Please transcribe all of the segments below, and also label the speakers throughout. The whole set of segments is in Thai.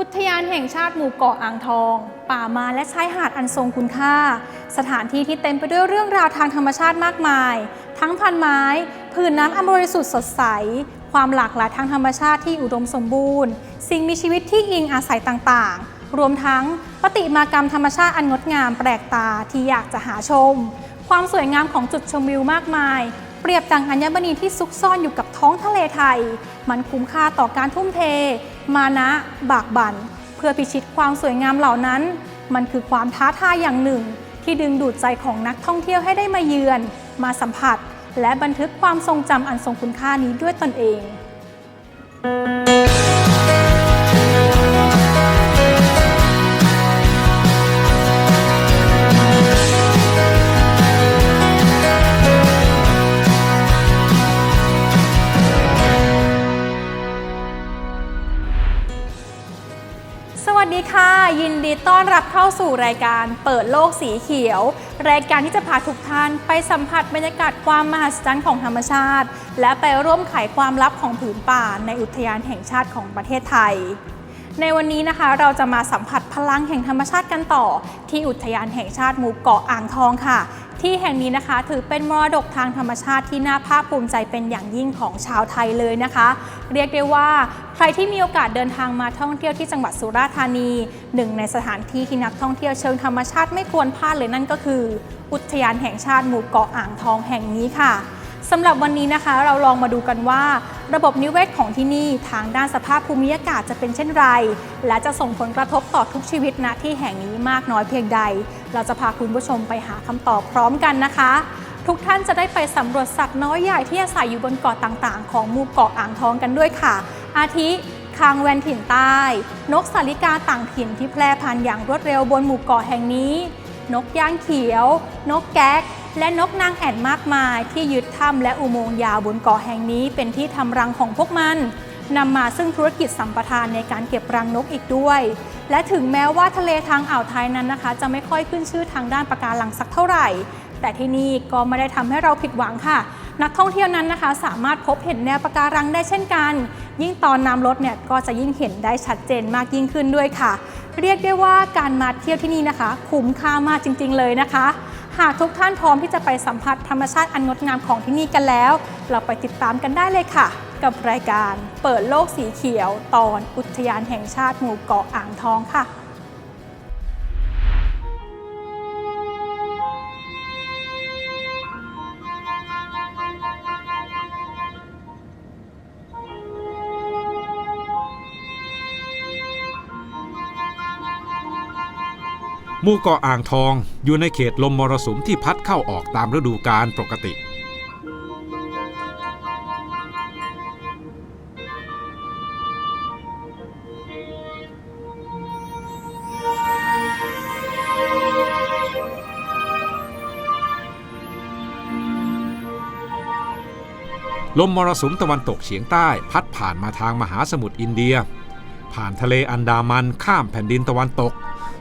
Speaker 1: อุทยานแห่งชาติหมู่เกาะอ่างทอง ป่าไม้และชายหาดอันทรงคุณค่า สถานที่ที่เต็มไปด้วยเรื่องราวทางธรรมชาติมากมาย ทั้งพันไม้ผืนน้ำอันบริสุทธิ์สดใส ความหลากหลายทางธรรมชาติที่อุดมสมบูรณ์ สิ่งมีชีวิตที่อิงอาศัยต่างๆ รวมทั้งปฏิมากรรมธรรมชาติอันงดงามแปลกตาที่อยากจะหาชม ความสวยงามของจุดชมวิวมากมาย รียบดังอัญมณีที่ซุกซ่อนอยู่กับท้องทะเลไทย มันคุ้มค่าต่อการทุ่มเท มานะบากบั่นเพื่อพิชิตความสวยงามเหล่านั้น มันคือความท้าทายอย่างหนึ่ง ที่ดึงดูดใจของนักท่องเที่ยวให้ได้มาเยือน มาสัมผัส และบันทึกความทรงจำอันทรงคุณค่านี้ด้วยตนเอง ต้อนรับเข้าสู่รายการเปิดโลกสีเขียว รายการที่จะพาทุกท่านไปสัมผัสบรรยากาศความมหัศจรรย์ของธรรมชาติ และไปร่วมไขความลับของผืนป่าในอุทยานแห่งชาติของประเทศไทย ในวันนี้นะคะเราจะมาสัมผัสพลังแห่งธรรมชาติกันต่อ ที่อุทยานแห่งชาติหมู่เกาะอ่างทองค่ะ ที่แห่งนี้นะคะถือเป็นมรดกทางธรรมชาติที่น่าภาคภูมิใจเป็นอย่างยิ่งของชาวไทยเลยนะคะ เรียกได้ว่าใครที่มีโอกาสเดินทางมาท่องเที่ยวที่จังหวัดสุราษฎร์ธานี หนึ่งในสถานที่ที่นักท่องเที่ยวเชิงธรรมชาติไม่ควรพลาดเลยนั่นก็คือ อุทยานแห่งชาติหมู่เกาะอ่างทองแห่งนี้ค่ะ สำหรับวันนี้นะคะเราลองมาดูกันว่า ระบบนิเวศของที่นี่ทางด้านสภาพภูมิอากาศจะเป็นเช่นไร และจะส่งผลกระทบต่อทุกชีวิตณที่แห่งนี้มากน้อยเพียงใด เราจะพาคุณผู้ชมไปหาคำตอบพร้อมกันนะคะ ทุกท่านจะได้ไปสำรวจสัตว์น้อยใหญ่ที่อาศัยอยู่บนเกาะต่างๆ ของหมู่เกาะอ่างทองกันด้วยค่ะ อาทิคางแวนถิ่นใต้ นกสาลิกาต่างถิ่นที่แพร่พันธุ์อย่างรวดเร็วบนหมู่เกาะแห่งนี้ นกย่างเขียว นกแก๊ก และนกนางแอ่นมากมายที่ยึดถ้ำและอุโมงค์ยาวบนเกาะแห่งนี้เป็นที่ทำรังของพวกมันนำมาซึ่งธุรกิจสัมปทานในการเก็บรังนกอีกด้วย และถึงแม้ว่าทะเลทางอ่าวไทยนั้นนะคะ จะไม่ค่อยขึ้นชื่อทางด้านปะการังสักเท่าไหร่ แต่ที่นี่ก็ไม่ได้ทำให้เราผิดหวังค่ะ นักท่องเที่ยวนั้นนะคะ สามารถพบเห็นแนวปะการังได้เช่นกัน ยิ่งตอนน้ำลดเนี่ยก็จะยิ่งเห็นได้ชัดเจนมากยิ่งขึ้นด้วยค่ะ เรียกได้ว่าการมาเที่ยวที่นี่นะคะ คุ้มค่ามากจริง ๆ เลยนะคะ หากทุกท่านพร้อมที่จะไปสัมผัสธรรมชาติอันงดงามของที่นี่กันแล้ว เราไปติดตามกันได้เลยค่ะ กับรายการเปิดโลกสีเขียว ตอนอุทยานแห่งชาติหมู่เกาะอ่างทองค่ะ
Speaker 2: หมู่เกาะอ่างทองอยู่ในเขตลมมรสุมที่พัดเข้าออกตามฤดูกาลปกติ ลมมรสุมตะวันตกเฉียงใต้พัดผ่านมาทางมหาสมุทรอินเดีย ผ่านทะเลอันดามันข้ามแผ่นดินตะวันตก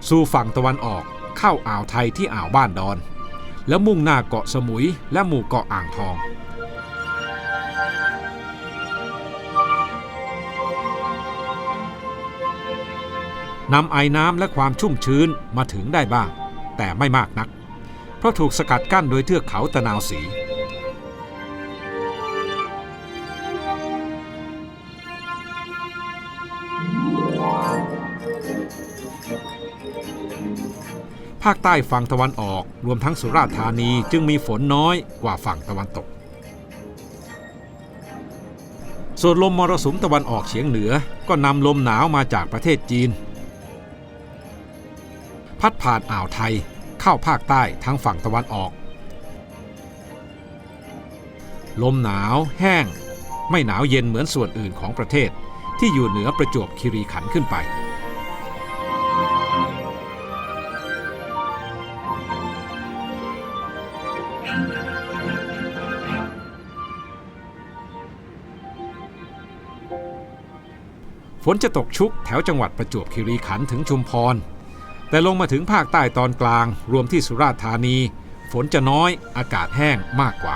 Speaker 2: สู่ฝั่งตะวันออกเข้าอ่าวไทยที่อ่าวบ้านดอน แล้วมุ่งหน้าเกาะสมุยและหมู่เกาะอ่างทอง นำไอ้น้ำและความชุ่มชื้นมาถึงได้บ้าง แต่ไม่มากนัก เพราะถูกสกัดกั้นโดยเทือกเขาตะนาวสี ภาคใต้ฝั่งตะวันออก รวมทั้งสุราษฎร์ธานีจึงมีฝนน้อยกว่าฝั่งตะวันตก ส่วนลมมรสุมตะวันออกเฉียงเหนือก็นำลมหนาวมาจากประเทศจีน พัดผ่านอ่าวไทยเข้าภาคใต้ทั้งฝั่งตะวันออก ลมหนาวแห้ง ไม่หนาวเย็นเหมือนส่วนอื่นของประเทศที่อยู่เหนือประจวบคีรีขันธ์ขึ้นไป ฝนจะตกชุกแถวจังหวัดประจวบคีรีขันธ์ถึงชุมพร แต่ลงมาถึงภาคใต้ตอนกลาง รวมที่สุราษฎร์ธานี ฝนจะน้อยอากาศแห้งมากกว่า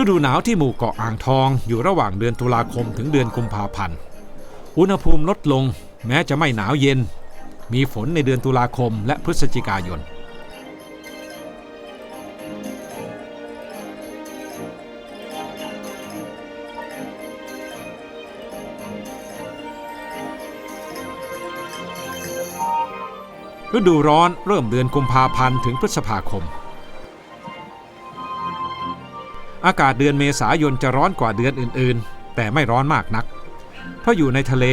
Speaker 2: ฤดูหนาวที่หมู่เกาะอ่างทองอยู่ระหว่างเดือนตุลาคมถึงเดือนกุมภาพันธ์ อุณหภูมิลดลงแม้จะไม่หนาวเย็น มีฝนในเดือนตุลาคมและพฤศจิกายน ฤดูร้อนเริ่มเดือนกุมภาพันธ์ถึงพฤษภาคม อากาศเดือนเมษายนจะร้อนกว่าเดือนอื่นๆ แต่ไม่ร้อนมากนัก เพราะอยู่ในทะเล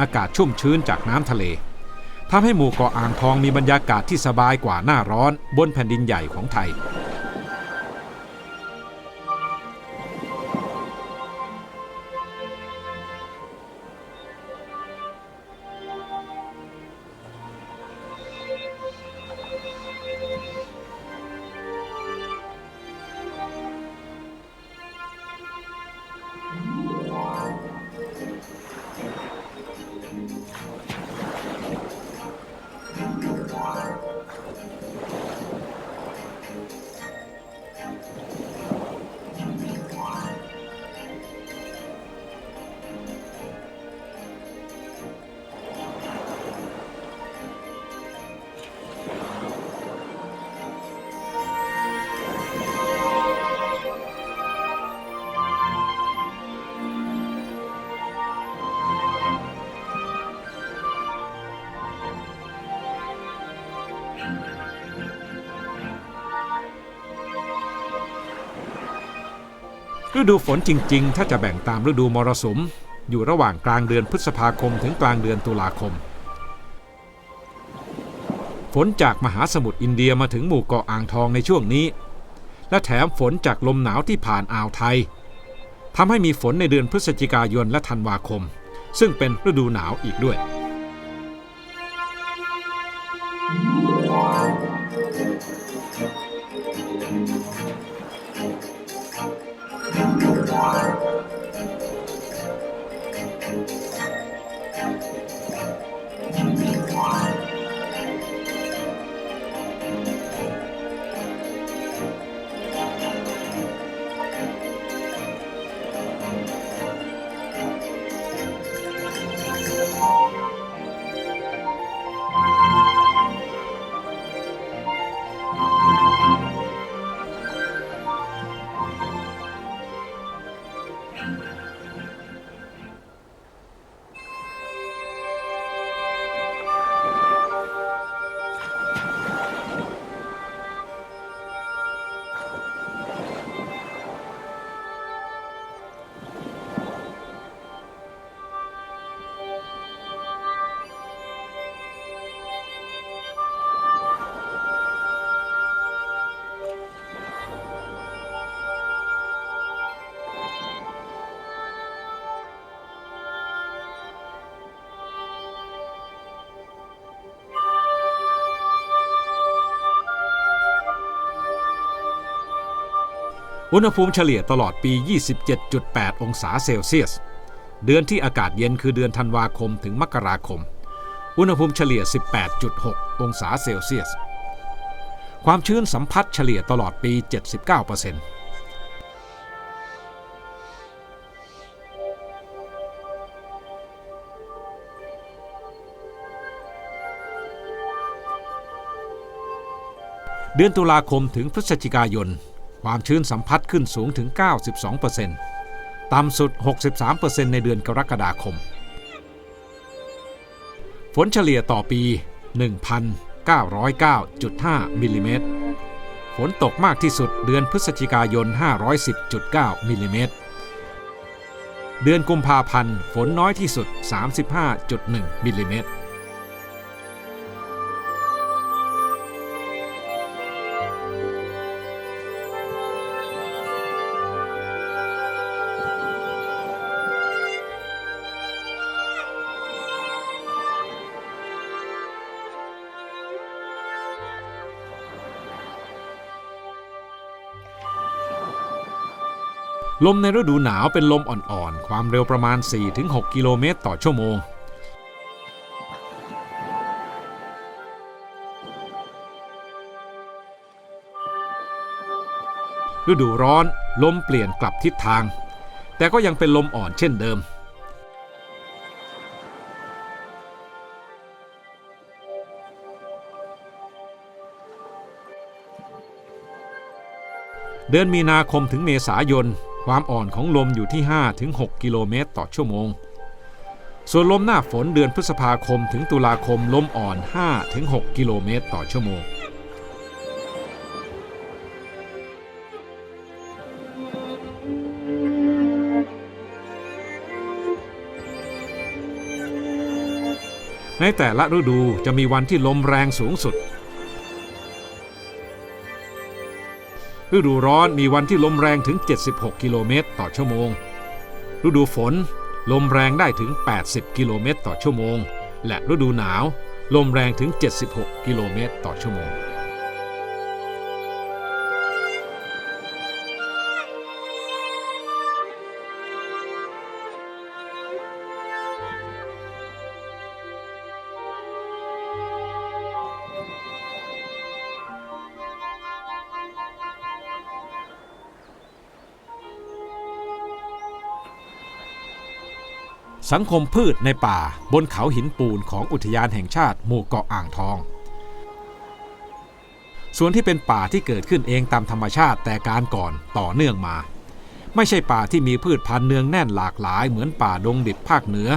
Speaker 2: อากาศชุ่มชื้นจากน้ำทะเลทำให้หมู่เกาะอ่างทองมีบรรยากาศที่สบายกว่าหน้าร้อนบนแผ่นดินใหญ่ของไทย ฤดูฝนจริง ๆ ถ้าจะแบ่งตามฤดูมรสุม อยู่ระหว่างกลางเดือนพฤษภาคมถึงกลางเดือนตุลาคม ฝนจากมหาสมุทรอินเดียมาถึงหมู่เกาะอ่างทองในช่วงนี้ และแถมฝนจากลมหนาวที่ผ่านอ่าวไทยทำให้มีฝนในเดือนพฤศจิกายนและธันวาคม ซึ่งเป็นฤดูหนาวอีกด้วย อุณหภูมิเฉลี่ยตลอดปี 27.8 องศาเซลเซียส เดือนที่อากาศเย็นคือเดือนธันวาคมถึงมกราคม อุณหภูมิเฉลี่ย 18.6 องศาเซลเซียส ความชื้นสัมผัสเฉลี่ยตลอดปี 79%เดือนตุลาคมถึงพฤศจิกายน ความชื้นสัมผัสขึ้นสูงถึง 92%ต่ำสุด 63%ในเดือนกรกฎาคม ฝนเฉลี่ยต่อปี 1,909.5 มิลลิเมตร ฝนตกมากที่สุดเดือนพฤศจิกายน 510.9 มิลลิเมตร เดือนกุมภาพันธ์ฝนน้อยที่สุด 35.1 มิลลิเมตร ลมในฤดูหนาวเป็นลมอ่อนๆ ความเร็วประมาณ 4-6 กิโลเมตรต่อชั่วโมง ฤดูร้อนลมเปลี่ยนกลับทิศทาง แต่ก็ยังเป็นลมอ่อนเช่นเดิม เดือนมีนาคมถึงเมษายน ความอ่อนของลมอยู่ที่ 5-6 กิโลเมตรต่อชั่วโมง ส่วนลมหน้าฝนเดือนพฤษภาคมถึงตุลาคมลมอ่อน 5-6 กิโลเมตรต่อชั่วโมงในแต่ละฤดูจะมีวันที่ลมแรงสูงสุด ฤดูร้อนมีวันที่ลมแรงถึง 76 กิโลเมตรต่อชั่วโมง ฤดูฝนลมแรงได้ถึง 80 กิโลเมตรต่อชั่วโมง และฤดูหนาว ลมแรงถึง 76 กิโลเมตรต่อชั่วโมง สังคมพืชในป่าบนเขาหินปูนของอุทยานแห่งชาติหมู่เกาะอ่างทอง ส่วนที่เป็นป่าที่เกิดขึ้นเองตามธรรมชาติแต่การก่อนต่อเนื่องมา ไม่ใช่ป่าที่มีพืชพันธุ์เนืองแน่นหลากหลายเหมือนป่าดงดิบภาคเหนือ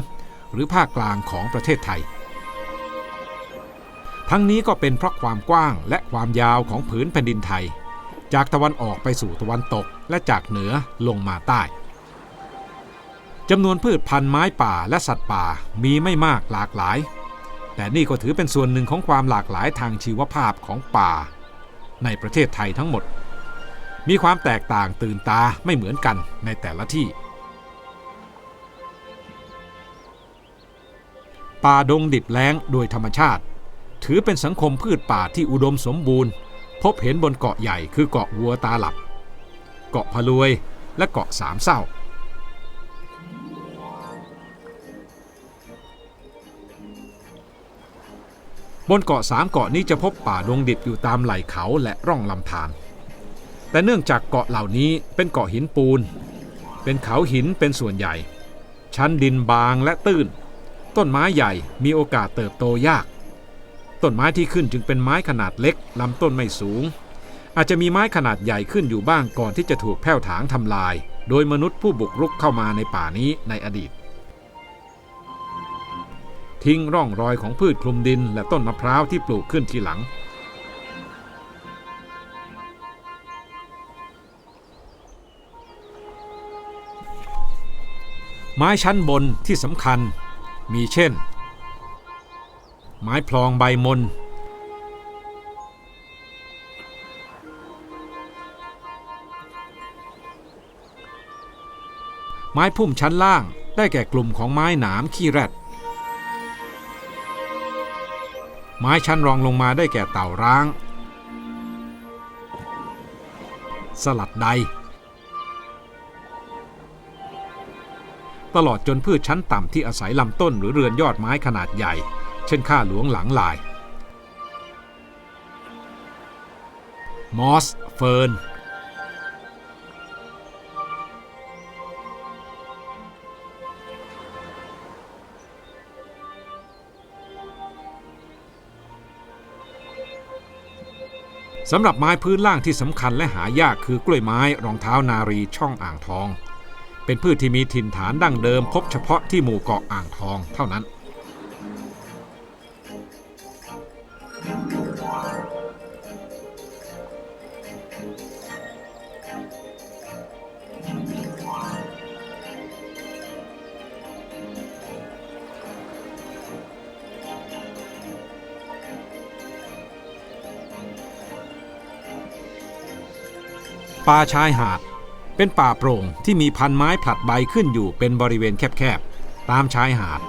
Speaker 2: หรือภาคกลางของประเทศไทย ทั้งนี้ก็เป็นเพราะความกว้างและความยาวของผืนแผ่นดินไทย จากตะวันออกไปสู่ตะวันตกและจากเหนือลงมาใต้ จำนวนพืชพันธุ์ไม้ป่าและสัตว์ป่ามีไม่มากหลากหลาย แต่นี่ก็ถือเป็นส่วนหนึ่งของความหลากหลายทางชีวภาพของป่า ในประเทศไทยทั้งหมด มีความแตกต่างตื่นตาไม่เหมือนกันในแต่ละที่ ป่าดงดิบแล้งโดยธรรมชาติ ถือเป็นสังคมพืชป่าที่อุดมสมบูรณ์ พบเห็นบนเกาะใหญ่คือเกาะวัวตาหลับ เกาะพะลวยและเกาะสามเศร้า บนเกาะสามเกาะนี้จะพบป่าดงดิบอยู่ตามไหล่เขาและร่องลำธารแต่เนื่องจากเกาะเหล่านี้เป็นเกาะหินปูน เป็นเขาหินเป็นส่วนใหญ่ ชั้นดินบางและตื้น ต้นไม้ใหญ่มีโอกาสเติบโตยาก ต้นไม้ที่ขึ้นจึงเป็นไม้ขนาดเล็กลำต้นไม่สูง อาจจะมีไม้ขนาดใหญ่ขึ้นอยู่บ้างก่อนที่จะถูกแผ่วถางทำลาย โดยมนุษย์ผู้บุกรุกเข้ามาในป่านี้ในอดีต ทิ้งร่องรอยของพืชคลุมดินและต้นมะพร้าวที่ปลูกขึ้นทีหลัง ไม้ชั้นบนที่สำคัญมีเช่น ไม้พลองใบมน ไม้พุ่มชั้นล่างได้แก่กลุ่มของไม้หนามขี้แรด ม้ชั้นรองลงมาได้แก่เต่าร้าง สลัดใด ตลอดจนพืชชั้นต่ำที่อาศัยลำต้นหรือเรือนยอดไม้ขนาดใหญ่ เช่นข้าหลวงหลังลาย มอส เฟิร์น สำหรับไม้พื้นล่างที่สำคัญและหายากคือกล้วยไม้รองเท้านารีช่องอ่างทอง เป็นพืชที่มีถิ่นฐานดั้งเดิมพบเฉพาะที่หมู่เกาะอ่างทองเท่านั้น ป่าชายหาด เป็นป่าโปร่งที่มีพันไม้ผลัดใบขึ้นอยู่เป็นบริเวณแคบๆ ตามชายหาด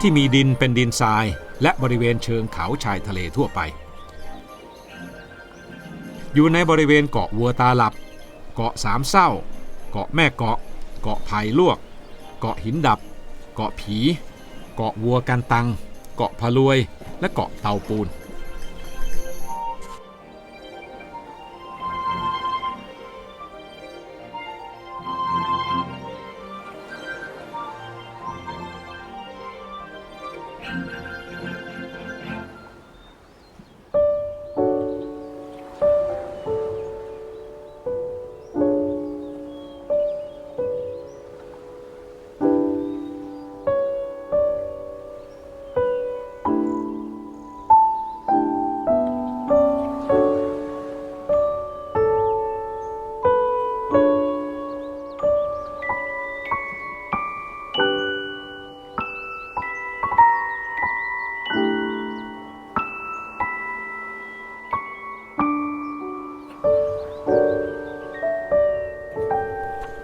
Speaker 2: ที่มีดินเป็นดินทราย และบริเวณเชิงเขาชายทะเลทั่วไป อยู่ในบริเวณเกาะวัวตาหลับ เกาะสามเศร้า เกาะแม่เกาะ เกาะไผ่ลวก เกาะหินดับ เกาะผี เกาะวัวกันตัง เกาะพะลวย และเกาะเตาปูน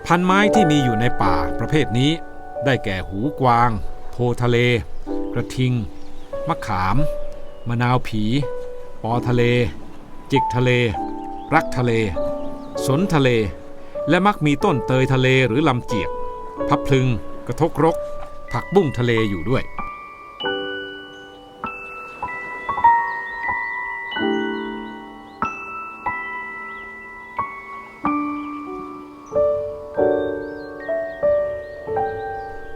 Speaker 2: พันไม้ที่มีอยู่ในป่าประเภทนี้ ได้แก่หูกวาง โพทะเล กระทิง มะขาม มะนาวผี ปอทะเล จิกทะเล รักทะเล สนทะเล และมักมีต้นเตยทะเลหรือลำเจียก พับพลึง กระทกรก ผักบุ้งทะเลอยู่ด้วย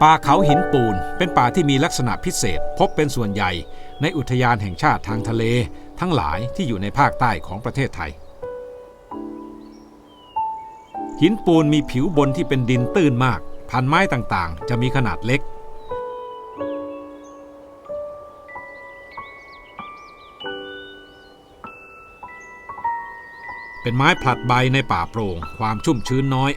Speaker 2: ป่าเขาหินปูนเป็นป่าที่มีลักษณะพิเศษ พบเป็นส่วนใหญ่ ในอุทยานแห่งชาติทางทะเล ทั้งหลายที่อยู่ในภาคใต้ของประเทศไทย หินปูนมีผิวบนที่เป็นดินตื้นมาก พันไม้ต่างๆ จะมีขนาดเล็ก เป็นไม้ผลัดใบในป่าโปร่งความชุ่มชื้นน้อย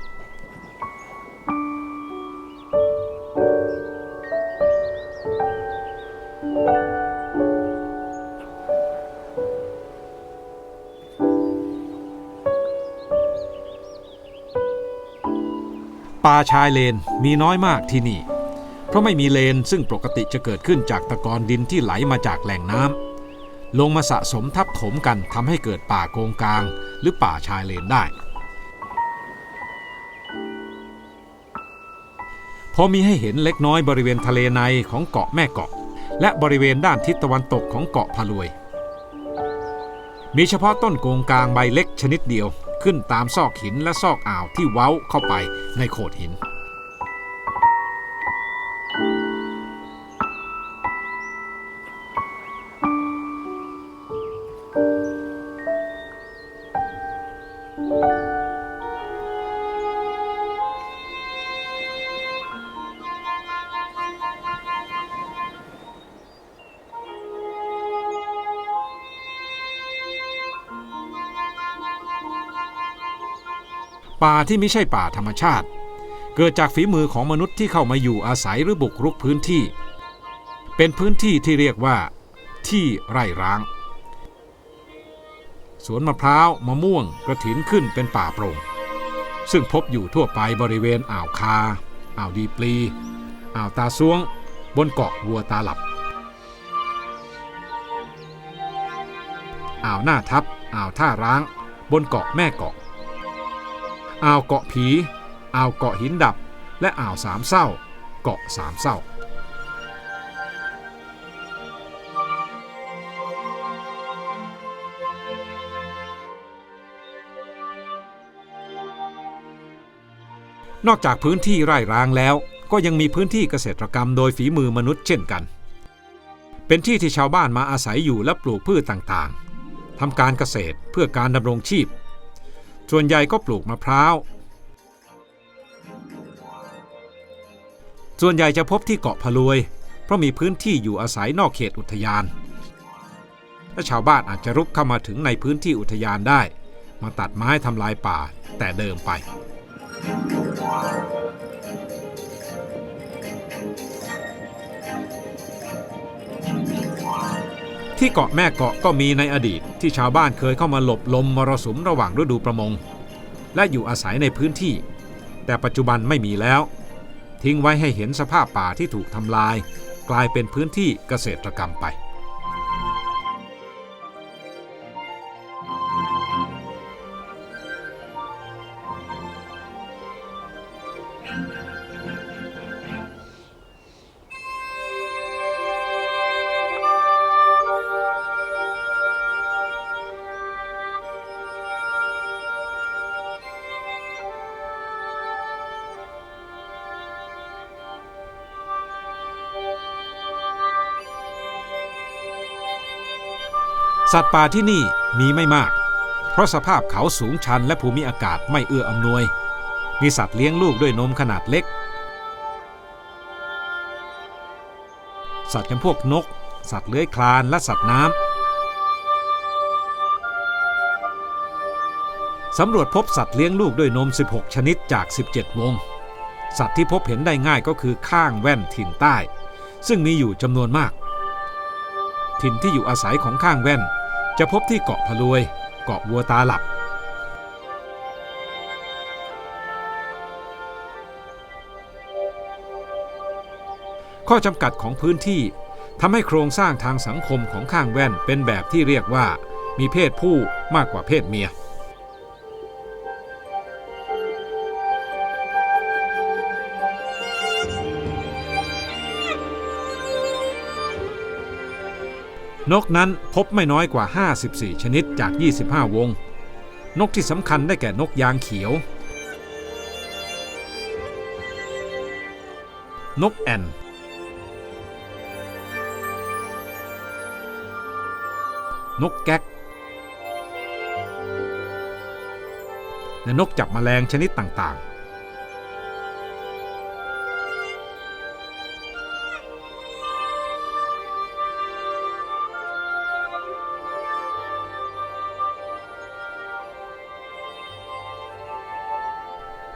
Speaker 2: ป่าชายเลนมีน้อยมากที่นี่ เพราะไม่มีเลนซึ่งปกติจะเกิดขึ้นจากตะกอนดินที่ไหลมาจากแหล่งน้ำลงมาสะสมทับถมกันทำให้เกิดป่าโกงกลาง หรือป่าชายเลนได้ พอมีให้เห็นเล็กน้อยบริเวณทะเลในของเกาะแม่เกาะ และบริเวณด้านทิศตะวันตกของเกาะพะลวยมีเฉพาะต้นโกงกลางใบเล็กชนิดเดียว ขึ้นตามซอกหินและซอกอ่าวที่เว้าเข้าไปในโขดหิน ป่าที่ไม่ใช่ป่าธรรมชาติ เกิดจากฝีมือของมนุษย์ที่เข้ามาอยู่อาศัยหรือบุกรุกพื้นที่ เป็นพื้นที่ที่เรียกว่า ที่ไร่ร้าง สวนมะพร้าวมะม่วงกระถินขึ้นเป็นป่าโปร่งซึ่งพบอยู่ทั่วไปบริเวณอ่าวคา อ่าวดีปลี อ่าวตาซวง บนเกาะวัวตาหลับ อ่าวหน้าทับ อ่าวท่าร้าง บนเกาะแม่เกาะ อ่าวเกาะผี อ่าวเกาะหินดับ และอ่าวสามเศร้า เกาะสามเศร้านอกจากพื้นที่ไร่ร้างแล้ว ก็ยังมีพื้นที่เกษตรกรรมโดยฝีมือมนุษย์เช่นกัน เป็นที่ที่ชาวบ้านมาอาศัยอยู่และปลูกพืชต่างๆทำการเกษตรเพื่อการดำรงชีพ ส่วนใหญ่ก็ปลูกมะพร้าว ส่วนใหญ่จะพบที่เกาะพะลวย เพราะมีพื้นที่อยู่อาศัยนอกเขตอุทยาน และชาวบ้านอาจจะรุกเข้ามาถึงในพื้นที่อุทยานได้ มาตัดไม้ทำลายป่าแต่เดิมไป ที่เกาะแม่เกาะก็มีในอดีตที่ชาวบ้านเคยเข้ามาหลบลมมรสุมระหว่างฤดูประมง และอยู่อาศัยในพื้นที่ แต่ปัจจุบันไม่มีแล้ว ทิ้งไว้ให้เห็นสภาพป่าที่ถูกทำลาย กลายเป็นพื้นที่เกษตรกรรมไป สัตว์ป่าที่นี่มีไม่มาก เพราะสภาพเขาสูงชันและภูมิอากาศไม่เอื้ออำนวย มีสัตว์เลี้ยงลูกด้วยนมขนาดเล็ก สัตว์จำพวกนก สัตว์เลื้อยคลานและสัตว์น้ำสำรวจพบสัตว์เลี้ยงลูกด้วยนม 16 ชนิดจาก 17 วง สัตว์ที่พบเห็นได้ง่ายก็คือข้างแว่นถิ่นใต้ ซึ่งมีอยู่จำนวนมาก ถิ่นที่อยู่อาศัยของข้างแว่น จะพบที่เกาะพะลวย เกาะวัวตาหลับ ข้อจำกัดของพื้นที่ทำให้โครงสร้างทางสังคมของข้างแว่นเป็นแบบที่เรียกว่า มีเพศผู้มากกว่าเพศเมีย นกนั้นพบไม่น้อยกว่า 54 ชนิดจาก 25 วง นกที่สำคัญได้แก่นกยางเขียว นกแอ่น นกแก๊ก และนกจับแมลงชนิดต่างๆ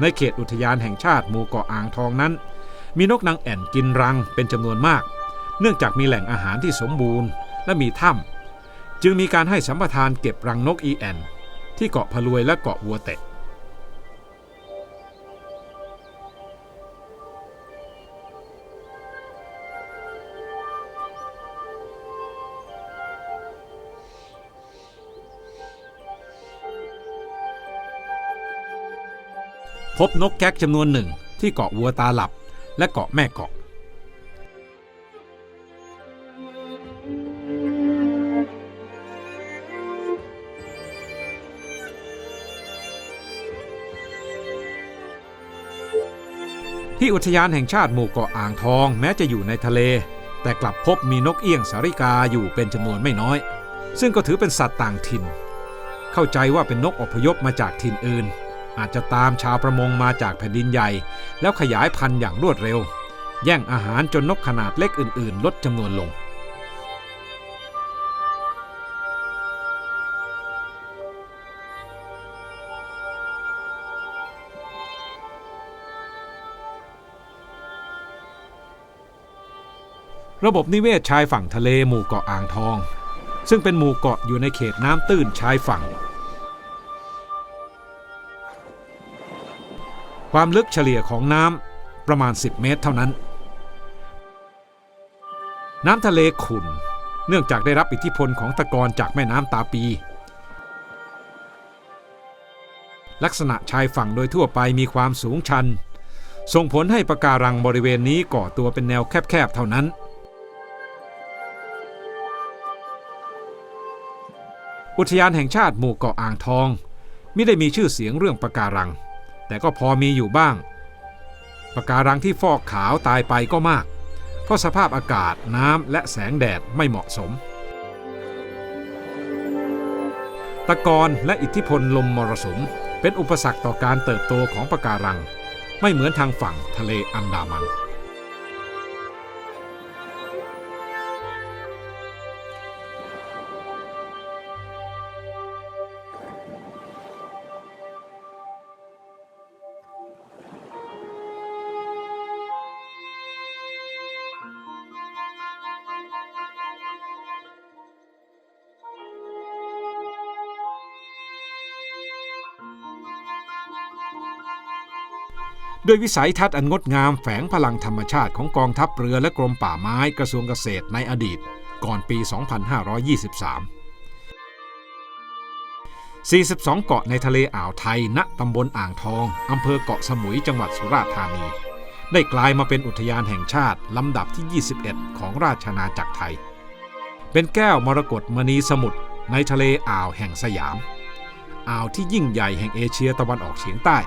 Speaker 2: ในเขตอุทยานแห่งชาติหมู่เกาะอ่างทองนั้น มีนกนางแอ่นกินรังเป็นจำนวนมาก เนื่องจากมีแหล่งอาหารที่สมบูรณ์ และมีถ้ำจึงมีการให้สัมปทานเก็บรังนกอีแอนที่เกาะพะลวยและเกาะวัวเตะ พบนกแก๊กจำนวนหนึ่งที่เกาะวัวตาหลับ และเกาะแม่เกาะ ที่อุทยานแห่งชาติหมู่เกาะอ่างทองแม้จะอยู่ในทะเล แต่กลับพบมีนกเอี้ยงสาริกาอยู่เป็นจำนวนไม่น้อย ซึ่งก็ถือเป็นสัตว์ต่างถิ่น เข้าใจว่าเป็นนกอพยพมาจากถิ่นอื่น อาจจะตามชาวประมงมาจากแผ่นดินใหญ่ แล้วขยายพันธุ์อย่างรวดเร็ว แย่งอาหารจนนกขนาดเล็กอื่น ๆ ลดจำนวนลงระบบนิเวศชายฝั่งทะเลหมู่เกาะอ่างทอง ซึ่งเป็นหมู่เกาะอยู่ในเขตน้ำตื้นชายฝั่ง ความลึกเฉลี่ยของน้ำประมาณ 10 เมตรเท่านั้น น้ำทะเลขุ่น เนื่องจากได้รับอิทธิพลของตะกอนจากแม่น้ำตาปี ลักษณะชายฝั่งโดยทั่วไปมีความสูงชัน ส่งผลให้ปะการังบริเวณนี้ก่อตัวเป็นแนวแคบๆเท่านั้นอุทยานแห่งชาติหมู่เกาะอ่างทอง ไม่ได้มีชื่อเสียงเรื่องปะการัง แต่ก็พอมีอยู่บ้างปะการังที่ฟอกขาวตายไปก็มาก เพราะสภาพอากาศน้ำและแสงแดดไม่เหมาะสม ตะกอนและอิทธิพลลมมรสุม เป็นอุปสรรคต่อการเติบโตของปะการัง ไม่เหมือนทางฝั่งทะเลอันดามัน ด้วยวิสัยทัศน์อันงดงามแฝงพลังธรรมชาติของกองทัพเรือและกรมป่าไม้กระทรวงเกษตรในอดีต ก่อนปี 2523 42 เกาะในทะเลอ่าวไทย ณ ตำบลอ่างทอง อำเภอเกาะสมุย จังหวัดสุราษฎร์ธานี ได้กลายมาเป็นอุทยานแห่งชาติ ลำดับที่ 21 ของราชอาณาจักรไทย เป็นแก้วมรกตมณีสมุทรในทะเลอ่าวแห่งสยาม อ่าวที่ยิ่งใหญ่แห่งเอเชียตะวันออกเฉียงใต้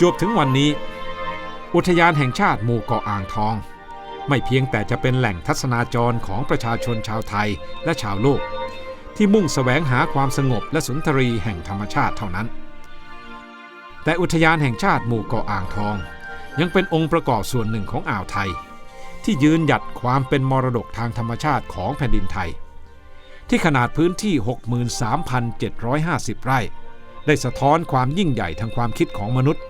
Speaker 2: จวบถึงวันนี้ อุทยานแห่งชาติหมู่เกาะอ่างทอง ไม่เพียงแต่จะเป็นแหล่งทัศนาจรของประชาชนชาวไทยและชาวโลก ที่มุ่งแสวงหาความสงบและสุนทรีแห่งธรรมชาติเท่านั้น แต่อุทยานแห่งชาติหมู่เกาะอ่างทอง ยังเป็นองค์ประกอบส่วนหนึ่งของอ่าวไทย ที่ยืนหยัดความเป็นมรดกทางธรรมชาติของแผ่นดินไทย ที่ขนาดพื้นที่ 63,750 ไร่ได้สะท้อนความยิ่งใหญ่ทางความคิดของมนุษย์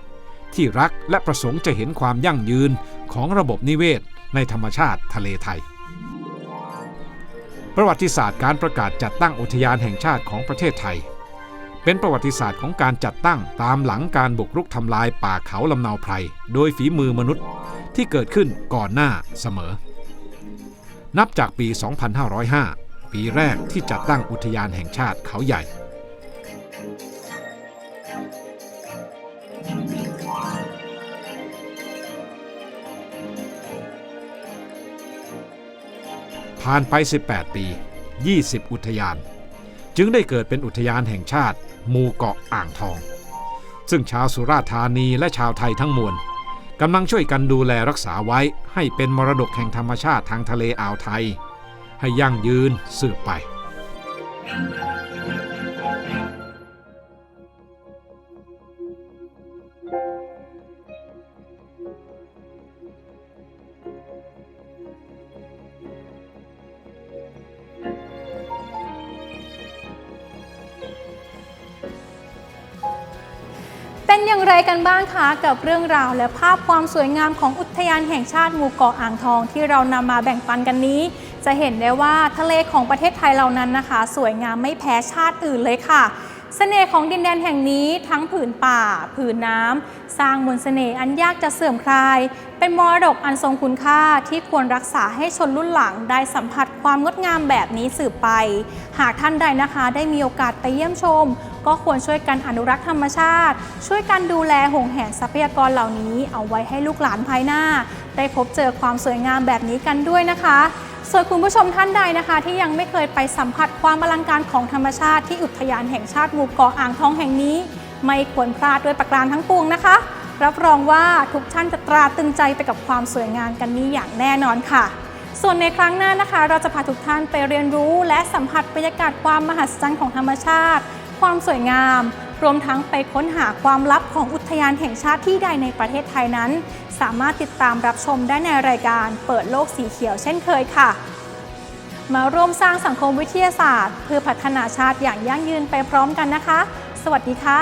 Speaker 2: ที่รักและประสงค์จะเห็นความยั่งยืนของระบบนิเวศ ในธรรมชาติทะเลไทย ประวัติศาสตร์การประกาศจัดตั้งอุทยานแห่งชาติของประเทศไทย เป็นประวัติศาสตร์ของการจัดตั้งตามหลังการบุกรุกทำลายป่าเขาลำนาไพร โดยฝีมือมนุษย์ที่เกิดขึ้นก่อนหน้าเสมอ นับจากปี 2505 ปีแรกที่จัดตั้งอุทยานแห่งชาติเขาใหญ่ ผ่านไป 18 ปี 20 อุทยาน จึงได้เกิดเป็นอุทยานแห่งชาติหมู่เกาะอ่างทอง ซึ่งชาวสุราษฎร์ธานีและชาวไทยทั้งมวลกำลังช่วยกันดูแลรักษาไว้ให้เป็นมรดกแห่งธรรมชาติทางทะเลอ่าวไทย ให้ยั่งยืนสืบไป
Speaker 1: เป็นอย่างไรกันบ้างคะกับเรื่องราวและภาพความสวยงามของอุทยานแห่งชาติหมู่เกาะอ่างทองที่เรานำมาแบ่งปันกันนี้ จะเห็นได้ว่าทะเลของประเทศไทยเรานั้นนะคะ สวยงามไม่แพ้ชาติอื่นเลยค่ะเสน่ห์ของดินแดนแห่งนี้ทั้งผืนป่า ผืนน้ำ สร้างมนต์เสน่ห์อันยากจะเสื่อมคลาย เป็นมรดกอันทรงคุณค่าที่ควรรักษาให้ชนรุ่นหลังได้สัมผัสความงดงามแบบนี้สืบไป หากท่านใดนะคะ ได้มีโอกาสไปเยี่ยมชม ก็ควรช่วยกันอนุรักษ์ธรรมชาติ ช่วยกันดูแลห่วงแหนทรัพยากรเหล่านี้ เอาไว้ให้ลูกหลานภายหน้า ได้พบเจอความสวยงามแบบนี้กันด้วยนะคะส่วนคุณผู้ชมท่านใดนะคะ ที่ยังไม่เคยไปสัมผัสความอลังการของธรรมชาติที่อุทยานแห่งชาติหมู่เกาะอ่างทองแห่งนี้ ไม่ควรพลาดด้วยประการทั้งปวงนะคะ รับรองว่าทุกท่านจะตราตรึงใจไปกับความสวยงามกันนี้อย่างแน่นอนค่ะ ส่วนในครั้งหน้านะคะ เราจะพาทุกท่านไปเรียนรู้ และสัมผัสบรรยากาศความมหัศจรรย์ของธรรมชาติ ความสวยงาม รวมทั้งไปค้นหาความลับของอุทยานแห่งชาติที่ใดในประเทศไทยนั้น สามารถติดตามรับชมได้ในรายการเปิดโลกสีเขียวเช่นเคยค่ะ มาร่วมสร้างสังคมวิทยาศาสตร์ เพื่อพัฒนาชาติอย่างยั่งยืนไปพร้อมกันนะคะ สวัสดีค่ะ